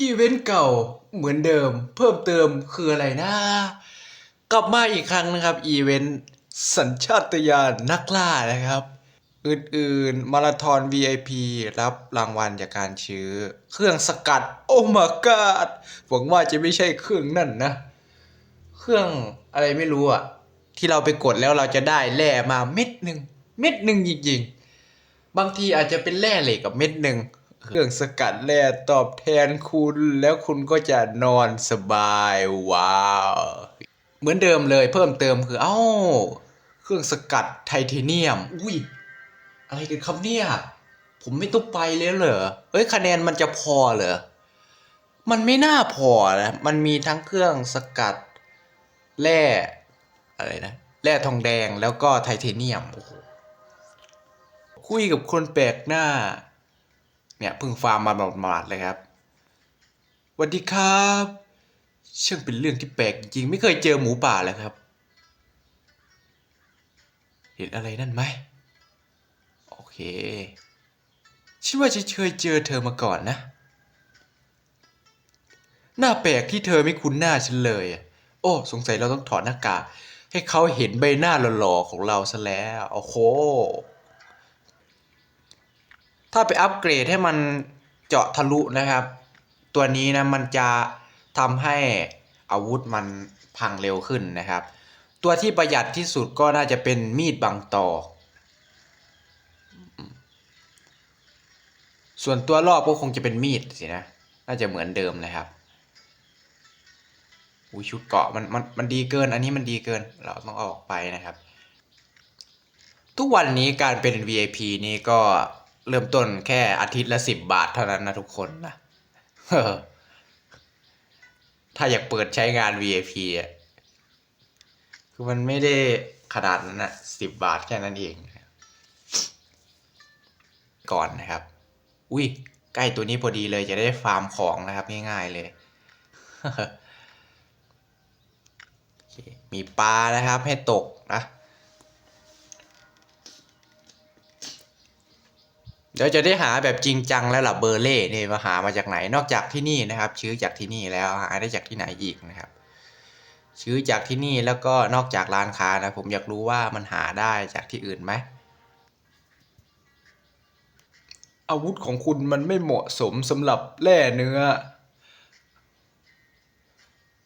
อีเวนต์เก่าเหมือนเดิม เพิ่มเติมคืออะไรนะ กลับมาอีกครั้งนะครับ อีเวนต์สัญชาตญาณนักล่านะครับ อื่นๆ มาราธอน VIP รับรางวัลจากการชื้อ เครื่องสกัด โอ้ my god หวังว่าจะไม่ใช่เครื่องนั่นนะ เครื่องอะไรไม่รู้อะที่เราไปกดแล้วเราจะได้แร่มาเม็ดหนึ่งเม็ดหนึ่งจริงๆ บางทีอาจจะเป็นแร่เหล็กกับเม็ดหนึ่ง เครื่องสกัดแร่ตอบแทนคุณ แล้วคุณก็จะนอนสบายว้าว เหมือนเดิมเลยเพิ่มเติมคือ เอ้า เครื่องสกัดไทเทเนียม อุ้ยอะไรกันครับเนี่ย ผมไม่ต้องไปเลยเหรอเฮ้ยคะแนนมันจะพอเหรอมันไม่น่าพอนะมันมีทั้งเครื่องสกัดแร่อะไรนะแร่ทองแดงแล้วก็ไทเทเนียมโอ้โหคุยกับคนแปลกหน้า เนี่ยเพิ่งฟาร์มมาหมาดๆเลยครับสวัสดีครับช่างเป็นเรื่องที่แปลกจริงไม่เคยเจอหมูป่าเลยครับ เห็นอะไรนั่นไหมโอเคฉันว่าจะเคยเจอเธอมาก่อนนะหน้าแปลกที่เธอไม่คุ้นหน้าฉันเลยอะโอ้ สงสัยเราต้องถอดหน้ากากให้เขาเห็นใบหน้าหล่อๆของเราซะแล้ว โอ้โห ถ้าไปอัปเกรดให้มันเจาะทะลุนะครับ ตัวนี้นะมันจะทำให้อาวุธมันพังเร็วขึ้นนะครับ ตัวที่ประหยัดที่สุดก็น่าจะเป็นมีดบังตอส่วนตัวรอบก็คงจะเป็นมีดสินะ น่าจะเหมือนเดิมนะครับอุ้ยชุดเกาะมันมันมันดีเกิน อันนี้มันดีเกิน เราต้องอออกไปนะครับ ทุกวันนี้การเป็น VIP นี่ก็ เริ่มต้นแค่อาทิตย์ละสิบบาทเท่านั้นนะทุกคนนะถ้าอยากเปิดใช้งาน VIP อะ คือมันไม่ได้ขนาดนั้นนะสิบบาทแค่นั้นเอง ก่อนนะครับ อุ้ยใกล้ตัวนี้พอดีเลยจะได้ฟาร์มของนะครับง่ายๆเลยมีปลานะครับให้ตกนะ เดี๋ยวจะได้หาแบบจริงจังแล้วล่ะเบอร์เล่นี่มาหามาจากไหน นอกจากที่นี่นะครับ ชื้อจากที่นี่แล้วหาได้จากที่ไหนอีกนะครับ ชื้อจากที่นี่แล้วก็นอกจากร้านค้านะ ผมอยากรู้ว่ามันหาได้จากที่อื่นไหมอาวุธของคุณมันไม่เหมาะสมสำหรับแร่เนื้อ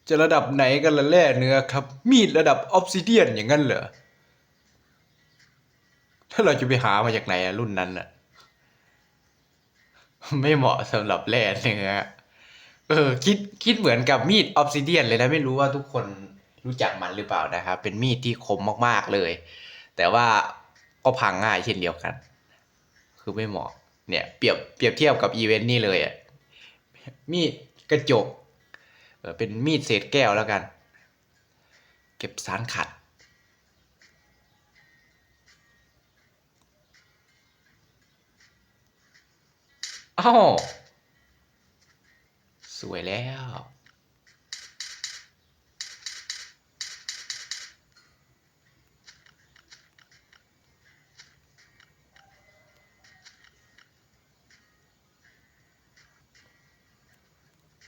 จะระดับไหนกันละแร่เนื้อครับ มีดระดับออฟซิเดียนอย่างนั้นเหรอถ้าเราจะไปหามาจากไหนรุ่นนั้นอะ ไม่เหมาะสำหรับแร่เนื้อเออคิดคิดเหมือนกับมีดออฟซิเดียนเลยนะไม่รู้ว่าทุกคนรู้จักมันหรือเปล่านะครับ เป็นมีดที่คมมากๆเลย แต่ว่าก็พังง่ายเช่นเดียวกัน คือไม่เหมาะ เนี่ยเปรียบเปรียบเทียบกับอีเวนต์นี่เลยอะมีดกระจกเออเป็นมีดเศษแก้วแล้วกัน เก็บสารขัด อ้าวสวยแล้ว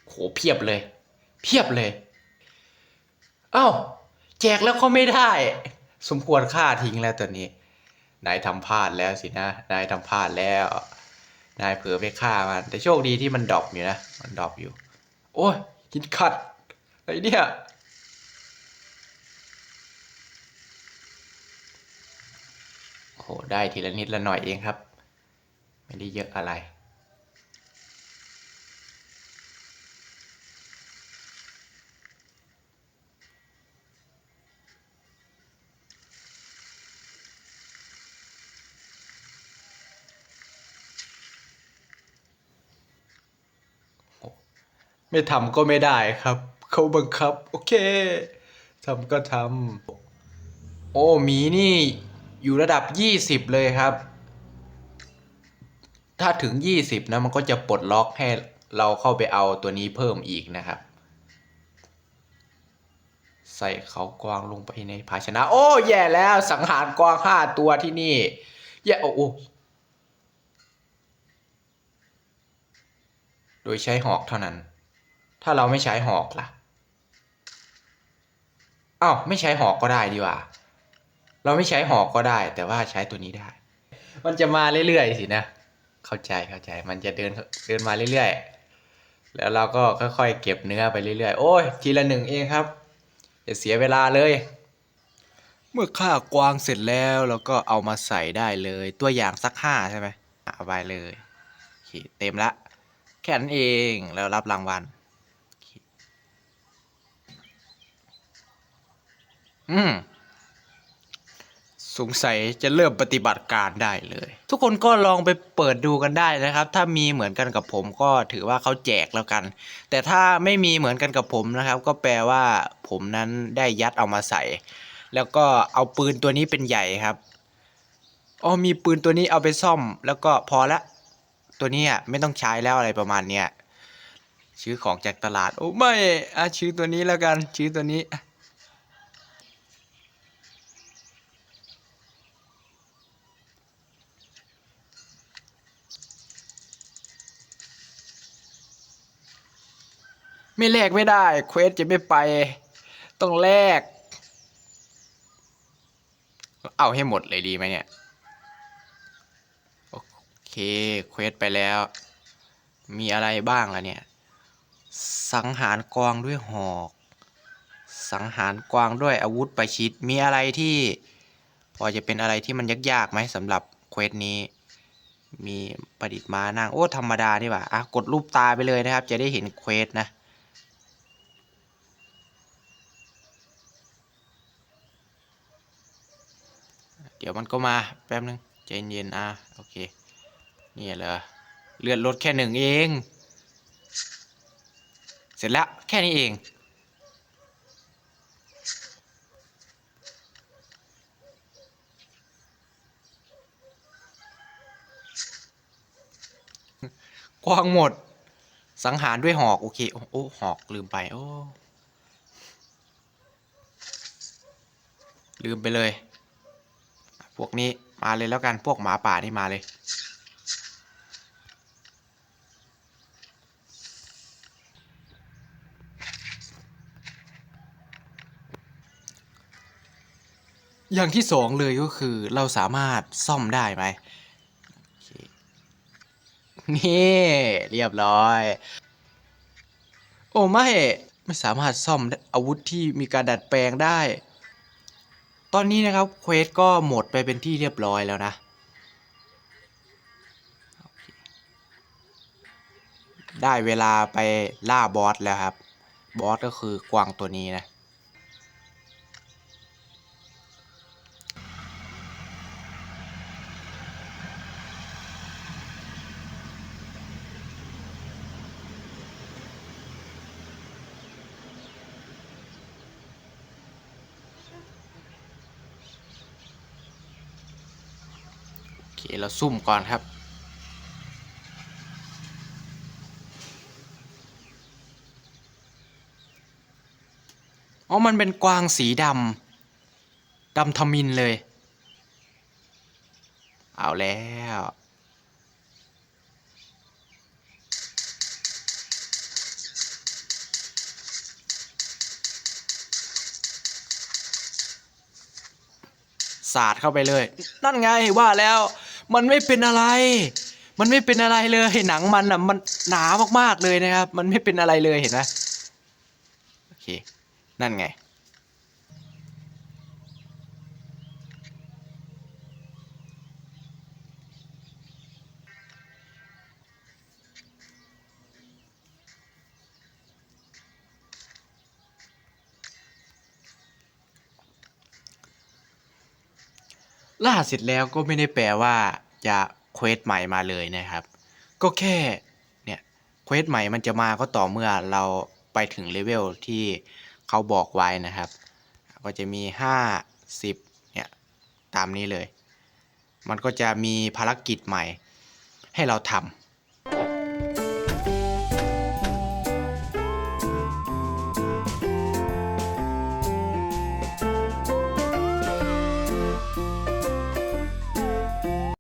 โหเพียบเลย เพียบเลย เอ้า แจกแล้วก็ไม่ได้ สมควรค่าทิ้งแล้วตัวนี้ นายทำพลาดแล้วสินะ นายทำพลาดแล้ว นายเผลอไปฆ่ามัน แต่โชคดีที่มันดรอปอยู่นะ มันดรอปอยู่ โอ้ยหินขัดไอเนี่ยโอ้โหได้ทีละนิดละหน่อยเองครับ ไม่ได้เยอะอะไร ไม่ทำก็ไม่ได้ครับ เขาบังคับ โอเคทำก็ทำโอ้หมีนี่อยู่ระดับยี่สิบเลยครับ ถ้าถึงยี่สิบนะ มันก็จะปลดล็อกให้เราเข้าไปเอาตัวนี้เพิ่มอีกนะครับ ใส่เขากวางลงไปในภาชนะ โอ้แย่แล้วสังหารกวางห้าตัวที่นี่ แย่โอ้โอ้โดยใช้หอกเท่านั้น ถ้าเราไม่ใช้หอกล่ะอ้าวไม่ใช้หอกก็ได้ดีกว่า เราไม่ใช้หอกก็ได้ แต่ว่าใช้ตัวนี้ได้ มันจะมาเรื่อยๆสินะ เข้าใจเข้าใจ มันจะเดินเดินมาเรื่อยๆ แล้วเราก็ค่อยๆเก็บเนื้อไปเรื่อยๆ โอ้ยทีละหนึ่งเองครับอย่าเสียเวลาเลย เมื่อฆ่ากวางเสร็จแล้วเราก็เอามาใส่ได้เลย ตัวอย่างสักห้าใช่ไหมเอาไปเลยเต็มละ แค่นั้นเองแล้วรับรางวัลโอเค อืมสงสัยจะเริ่มปฏิบัติการได้เลย ทุกคนก็ลองไปเปิดดูกันได้นะครับ ถ้ามีเหมือนกันกับผมก็ถือว่าเขาแจกแล้วกัน แต่ถ้าไม่มีเหมือนกันกับผมนะครับ ก็แปลว่าผมนั้นได้ยัดเอามาใส่ แล้วก็เอาปืนตัวนี้เป็นใหญ่ครับอ๋อมีปืนตัวนี้เอาไปซ่อม แล้วก็พอละ ตัวนี้อะไม่ต้องใช้แล้วอะไรประมาณเนี้ยชื่อของจากตลาด โอ้ไม่อะชื่อตัวนี้แล้วกัน ชื่อตัวนี้ ไม่แลกไม่ได้ เควสจะไม่ไป ต้องแลก เอาให้หมดเลยดีไหมเนี่ย โอเค เควสไปแล้ว มีอะไรบ้างล่ะเนี่ย สังหารกวางด้วยหอก สังหารกวางด้วยอาวุธประชิด มีอะไรที่ พอจะเป็นอะไรที่มันยากๆไหมสำหรับเควสนี้มีประดิษฐ์มานั่ง โอ้ ธรรมดานี่หว่าอะ กดรูปตาไปเลยนะครับ จะได้เห็นเควสนะ ดี๋ยวมันก็มาแป๊บนึงใจเย็นๆอะโอเคนี่เหรอเลือดลดแค่หนึ่งเอง เสร็จแล้วแค่นี้เองกวางหมด สังหารด้วยหอก โอเค โอโอ้หอกลืมไป โอ้ ลืมไปเลย พวกนี้มาเลยแล้วกันพวกหมาป่านี่มาเลย อย่างที่สองเลยก็คือเราสามารถซ่อมได้ไหมนี่เรียบร้อย โอ้ไม่ไม่สามารถซ่อมอาวุธที่มีการดัดแปลงได้ ตอนนี้นะครับเควสก็หมดไปเป็นที่เรียบร้อยแล้วนะ ได้เวลาไปล่าบอสแล้วครับ บอสก็คือกวางตัวนี้นะ เคเราซุ่มก่อนครับ อ๋อ มันเป็นกวางสีดำ ดำทมินเลย เอาแล้วสาดเข้าไปเลย นั่นไงว่าแล้ว มันไม่เป็นอะไร มันไม่เป็นอะไรเลยหนังมันอะมันหนามากๆเลยนะครับ มันไม่เป็นอะไรเลยเห็นไหมโอเค นั่นไง ล่าเสร็จแล้วก็ไม่ได้แปลว่า จะเควสใหม่มาเลยนะครับ ก็แค่เนี่ยเควสใหม่มันจะมาก็ต่อเมื่อเราไปถึงเลเวลที่เขาบอกไว้นะครับ ก็จะมี 50เนี่ยตามนี้เลย มันก็จะมีภารกิจใหม่ให้เราทำ